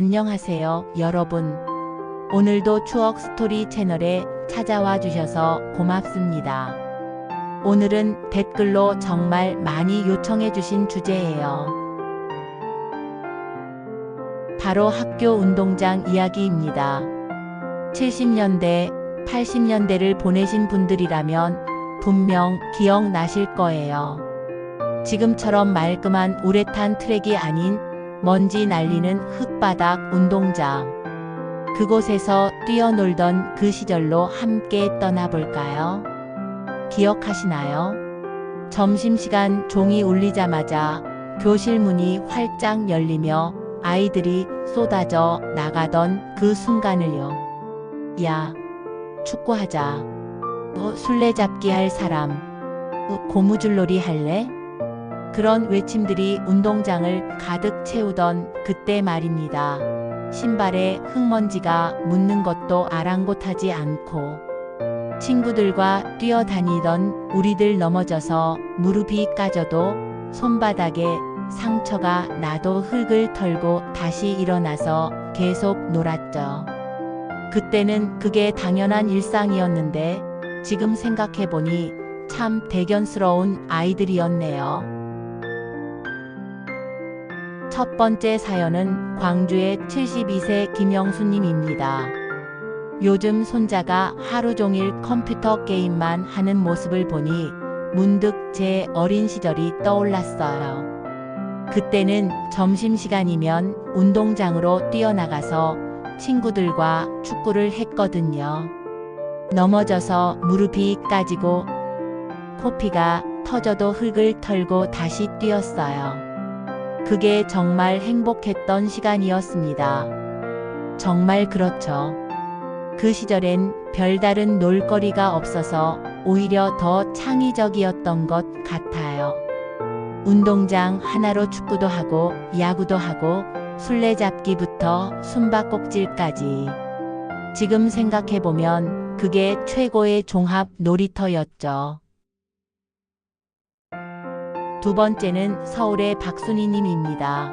안녕하세요, 여러분. 오늘도 추억 스토리 채널에 찾아와 주셔서 고맙습니다. 오늘은 댓글로 정말 많이 요청해 주신 주제예요. 바로 학교 운동장 이야기입니다. 70년대, 80년대를 보내신 분들이라면 분명 기억나실 거예요. 지금처럼 말끔한 우레탄 트랙이 아닌 먼지 날리는 흙바닥 운동장. 그곳에서 뛰어놀던 그 시절로 함께 떠나볼까요? 기억하시나요? 점심시간 종이 울리자마자 교실 문이 활짝 열리며 아이들이 쏟아져 나가던 그 순간을요. 야, 축구하자. 어, 술래잡기 할 사람. 어, 고무줄놀이 할래? 그런 외침들이 운동장을 가득 채우던 그때 말입니다. 신발에 흙먼지가 묻는 것도 아랑곳하지 않고 친구들과 뛰어다니던 우리들 넘어져서 무릎이 까져도 손바닥에 상처가 나도 흙을 털고 다시 일어나서 계속 놀았죠. 그때는 그게 당연한 일상이었는데 지금 생각해보니 참 대견스러운 아이들이었네요. 첫 번째 사연은 광주의 72세 김영수님입니다. 요즘 손자가 하루 종일 컴퓨터 게임만 하는 모습을 보니 문득 제 어린 시절이 떠올랐어요. 그때는 점심시간이면 운동장으로 뛰어나가서 친구들과 축구를 했거든요. 넘어져서 무릎이 까지고 코피가 터져도 흙을 털고 다시 뛰었어요. 그게 정말 행복했던 시간이었습니다. 정말 그렇죠. 그 시절엔 별다른 놀거리가 없어서 오히려 더 창의적이었던 것 같아요. 운동장 하나로 축구도 하고 야구도 하고 술래잡기부터 숨바꼭질까지. 지금 생각해보면 그게 최고의 종합 놀이터였죠. 두 번째는 서울의 박순희님입니다.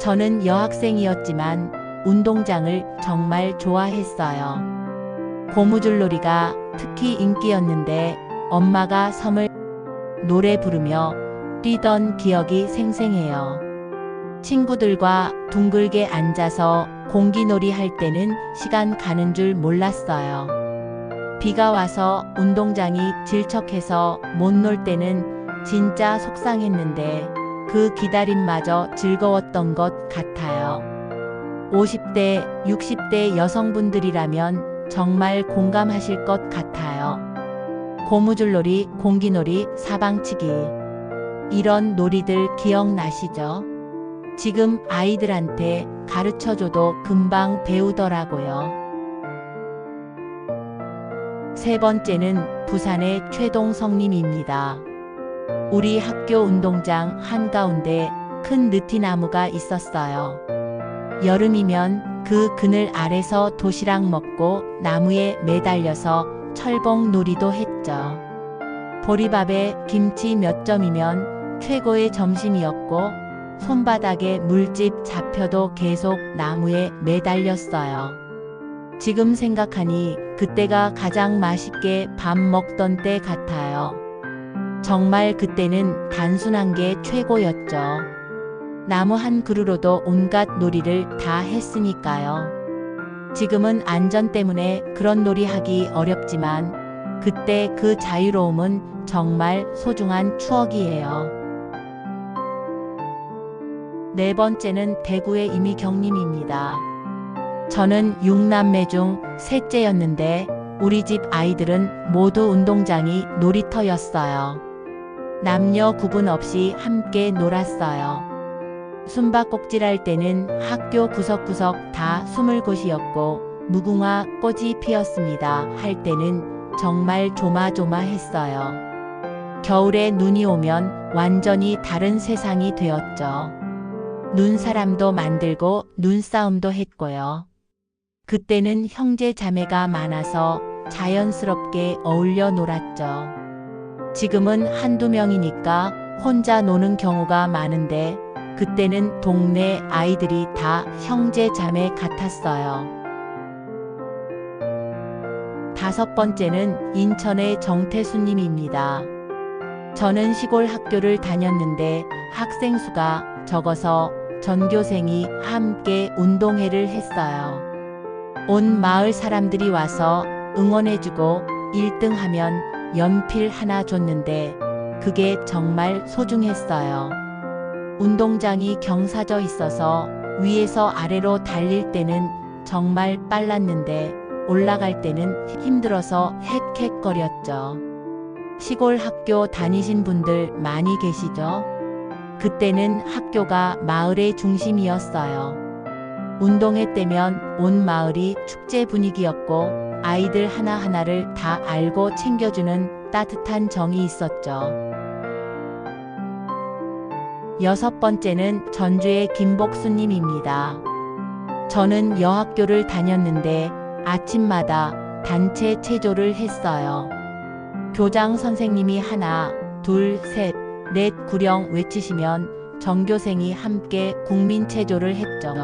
저는 여학생이었지만 운동장을 정말 좋아했어요. 고무줄놀이가 특히 인기였는데 엄마가 섬을 노래 부르며 뛰던 기억이 생생해요. 친구들과 둥글게 앉아서 공기놀이 할 때는 시간 가는 줄 몰랐어요. 비가 와서 운동장이 질척해서 못 놀 때는 진짜 속상했는데 그 기다림마저 즐거웠던 것 같아요. 50대, 60대 여성분들이라면 정말 공감하실 것 같아요. 고무줄놀이, 공기놀이, 사방치기. 이런 놀이들 기억나시죠? 지금 아이들한테 가르쳐줘도 금방 배우더라고요. 세 번째는 부산의 최동성님입니다. 우리 학교 운동장 한가운데 큰 느티나무가 있었어요. 여름이면 그 그늘 아래서 도시락 먹고 나무에 매달려서 철봉 놀이도 했죠. 보리밥에 김치 몇 점이면 최고의 점심이었고 손바닥에 물집 잡혀도 계속 나무에 매달렸어요. 지금 생각하니 그때가 가장 맛있게 밥 먹던 때 같아요. 정말 그때는 단순한 게 최고였죠. 나무 한 그루로도 온갖 놀이를 다 했으니까요. 지금은 안전 때문에 그런 놀이 하기 어렵지만 그때 그 자유로움은 정말 소중한 추억이에요. 네 번째는 대구의 이미경님입니다. 저는 6남매 중 셋째였는데 우리 집 아이들은 모두 운동장이 놀이터였어요. 남녀 구분 없이 함께 놀았어요. 숨바꼭질 할 때는 학교 구석구석 다 숨을 곳이었고 무궁화 꽃이 피었습니다 할 때는 정말 조마조마했어요. 겨울에 눈이 오면 완전히 다른 세상이 되었죠. 눈사람도 만들고 눈싸움도 했고요. 그때는 형제 자매가 많아서 자연스럽게 어울려 놀았죠. 지금은 한두 명이니까 혼자 노는 경우가 많은데 그때는 동네 아이들이 다 형제 자매 같았어요. 다섯 번째는 인천의 정태수님입니다. 저는 시골 학교를 다녔는데 학생 수가 적어서 전교생이 함께 운동회를 했어요. 온 마을 사람들이 와서 응원해주고 1등 하면 연필 하나 줬는데 그게 정말 소중했어요. 운동장이 경사져 있어서 위에서 아래로 달릴 때는 정말 빨랐는데 올라갈 때는 힘들어서 헥헥거렸죠. 시골 학교 다니신 분들 많이 계시죠? 그때는 학교가 마을의 중심이었어요. 운동회 때면 온 마을이 축제 분위기였고 아이들 하나하나를 다 알고 챙겨주는 따뜻한 정이 있었죠. 여섯 번째는 전주의 김복수님입니다. 저는 여학교를 다녔는데 아침마다 단체 체조를 했어요. 교장 선생님이 하나, 둘, 셋, 넷 구령 외치시면 전교생이 함께 국민 체조를 했죠.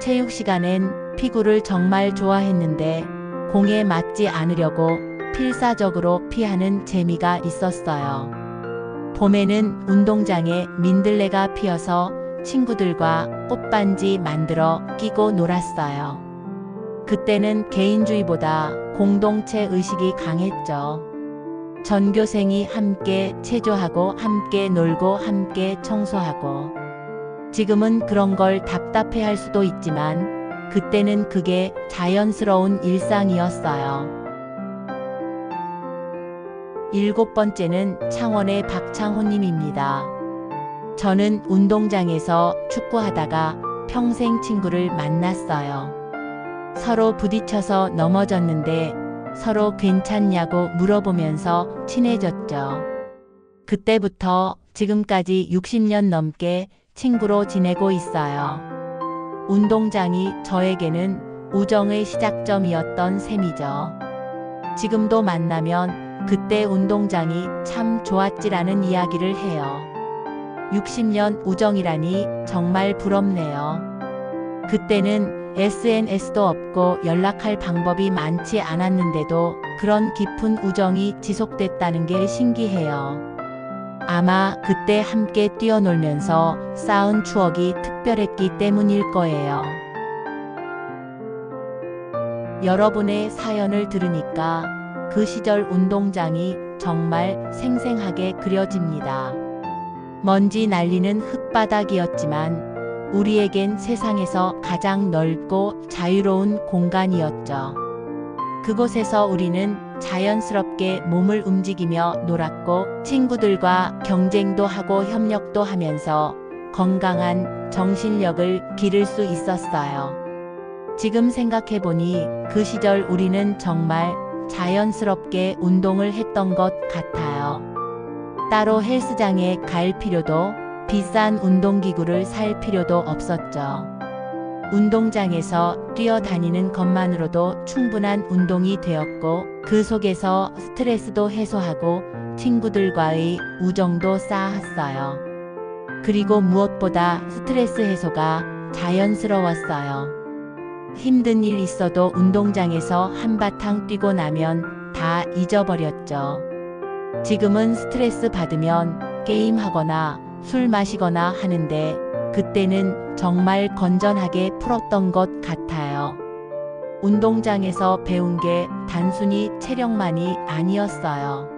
체육 시간엔 피구를 정말 좋아했는데 공에 맞지 않으려고 필사적으로 피하는 재미가 있었어요. 봄에는 운동장에 민들레가 피어서 친구들과 꽃반지 만들어 끼고 놀았어요. 그때는 개인주의보다 공동체 의식이 강했죠. 전교생이 함께 체조하고 함께 놀고 함께 청소하고 지금은 그런 걸 답답해 할 수도 있지만 그때는 그게 자연스러운 일상이었어요. 일곱 번째는 창원의 박창호님입니다. 저는 운동장에서 축구하다가 평생 친구를 만났어요. 서로 부딪혀서 넘어졌는데 서로 괜찮냐고 물어보면서 친해졌죠. 그때부터 지금까지 60년 넘게 친구로 지내고 있어요. 운동장이 저에게는 우정의 시작점이었던 셈이죠. 지금도 만나면 그때 운동장이 참 좋았지라는 이야기를 해요. 60년 우정이라니 정말 부럽네요. 그때는 SNS도 없고 연락할 방법이 많지 않았는데도 그런 깊은 우정이 지속됐다는 게 신기해요. 아마 그때 함께 뛰어놀면서 쌓은 추억이 특별했기 때문일 거예요. 여러분의 사연을 들으니까 그 시절 운동장이 정말 생생하게 그려집니다. 먼지 날리는 흙바닥이었지만 우리에겐 세상에서 가장 넓고 자유로운 공간이었죠. 그곳에서 우리는 자연스럽게 몸을 움직이며 놀았고 친구들과 경쟁도 하고 협력도 하면서 건강한 정신력을 기를 수 있었어요. 지금 생각해보니 그 시절 우리는 정말 자연스럽게 운동을 했던 것 같아요. 따로 헬스장에 갈 필요도 비싼 운동기구를 살 필요도 없었죠. 운동장에서 뛰어다니는 것만으로도 충분한 운동이 되었고 그 속에서 스트레스도 해소하고 친구들과의 우정도 쌓았어요. 그리고 무엇보다 스트레스 해소가 자연스러웠어요. 힘든 일 있어도 운동장에서 한바탕 뛰고 나면 다 잊어버렸죠. 지금은 스트레스 받으면 게임하거나 술 마시거나 하는데 그때는 정말 건전하게 풀었던 것 같아요. 운동장에서 배운 게 단순히 체력만이 아니었어요.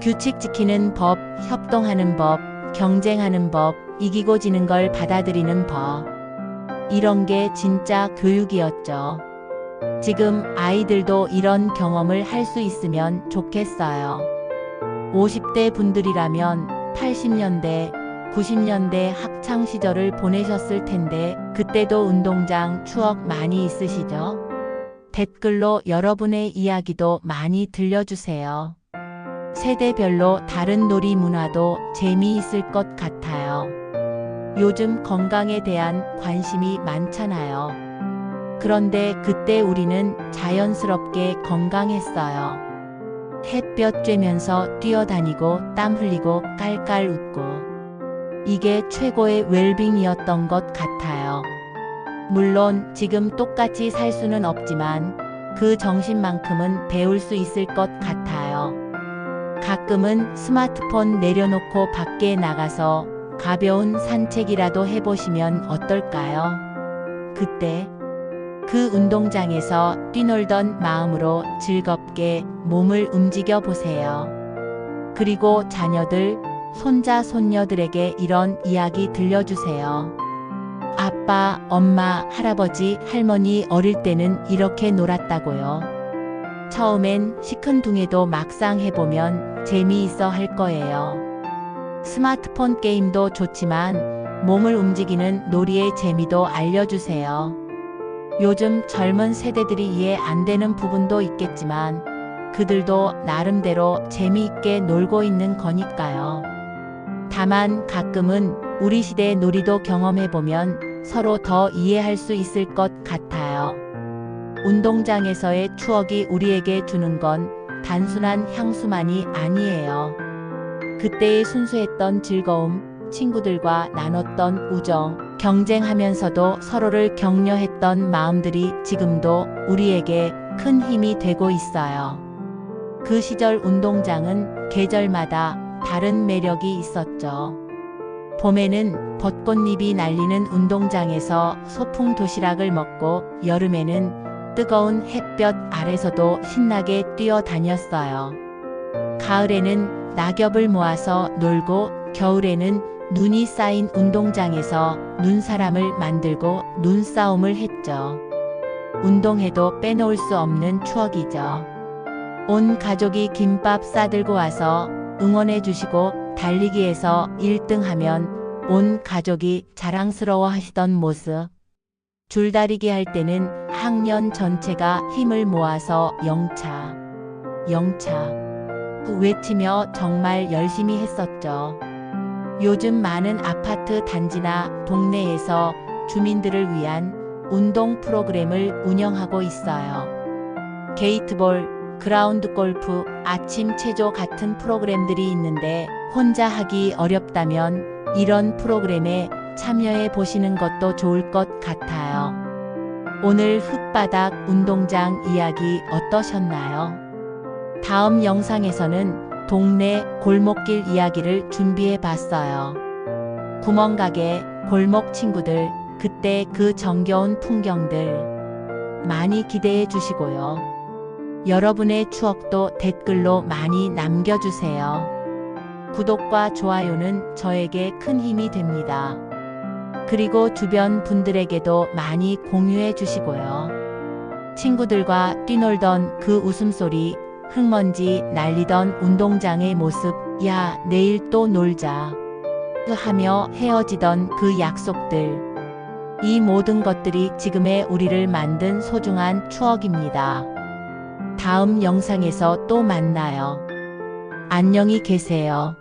규칙 지키는 법, 협동하는 법, 경쟁하는 법, 이기고 지는 걸 받아들이는 법. 이런 게 진짜 교육이었죠. 지금 아이들도 이런 경험을 할 수 있으면 좋겠어요. 50대 분들이라면 80년대, 90년대 학창 시절을 보내셨을 텐데 그때도 운동장 추억 많이 있으시죠? 댓글로 여러분의 이야기도 많이 들려주세요. 세대별로 다른 놀이 문화도 재미있을 것 같아요. 요즘 건강에 대한 관심이 많잖아요. 그런데 그때 우리는 자연스럽게 건강했어요. 햇볕 쬐면서 뛰어다니고 땀 흘리고 깔깔 웃고 이게 최고의 웰빙이었던 것 같아요. 물론 지금 똑같이 살 수는 없지만 그 정신만큼은 배울 수 있을 것 같아요. 가끔은 스마트폰 내려놓고 밖에 나가서 가벼운 산책이라도 해보시면 어떨까요? 그때 그 운동장에서 뛰놀던 마음으로 즐겁게 몸을 움직여 보세요. 그리고 자녀들, 손자, 손녀들에게 이런 이야기 들려주세요. 아빠, 엄마, 할아버지, 할머니 어릴 때는 이렇게 놀았다고요. 처음엔 시큰둥해도 막상 해보면 재미있어 할 거예요. 스마트폰 게임도 좋지만 몸을 움직이는 놀이의 재미도 알려주세요. 요즘 젊은 세대들이 이해 안 되는 부분도 있겠지만 그들도 나름대로 재미있게 놀고 있는 거니까요. 다만 가끔은 우리 시대의 놀이도 경험해보면 서로 더 이해할 수 있을 것 같아요. 운동장에서의 추억이 우리에게 주는 건 단순한 향수만이 아니에요. 그때의 순수했던 즐거움, 친구들과 나눴던 우정, 경쟁하면서도 서로를 격려했던 마음들이 지금도 우리에게 큰 힘이 되고 있어요. 그 시절 운동장은 계절마다 다른 매력이 있었죠. 봄에는 벚꽃잎이 날리는 운동장에서 소풍 도시락을 먹고 여름에는 뜨거운 햇볕 아래서도 신나게 뛰어다녔어요. 가을에는 낙엽을 모아서 놀고 겨울에는 눈이 쌓인 운동장에서 눈사람을 만들고 눈싸움을 했죠. 운동해도 빼놓을 수 없는 추억이죠. 온 가족이 김밥 싸들고 와서 응원해 주시고 달리기에서 1등 하면 온 가족이 자랑스러워 하시던 모습. 줄다리기 할 때는 학년 전체가 힘을 모아서 영차, 영차 외치며 정말 열심히 했었죠. 요즘 많은 아파트 단지나 동네에서 주민들을 위한 운동 프로그램을 운영하고 있어요. 게이트볼, 그라운드 골프, 아침 체조 같은 프로그램들이 있는데 혼자 하기 어렵다면 이런 프로그램에 참여해 보시는 것도 좋을 것 같아요. 오늘 흙바닥 운동장 이야기 어떠셨나요? 다음 영상에서는 동네 골목길 이야기를 준비해 봤어요. 구멍가게, 골목 친구들, 그때 그 정겨운 풍경들 많이 기대해 주시고요. 여러분의 추억도 댓글로 많이 남겨주세요. 구독과 좋아요는 저에게 큰 힘이 됩니다. 그리고 주변 분들에게도 많이 공유해 주시고요. 친구들과 뛰놀던 그 웃음소리, 흙먼지 날리던 운동장의 모습, 야, 내일 또 놀자. 하며 헤어지던 그 약속들. 이 모든 것들이 지금의 우리를 만든 소중한 추억입니다. 다음 영상에서 또 만나요. 안녕히 계세요.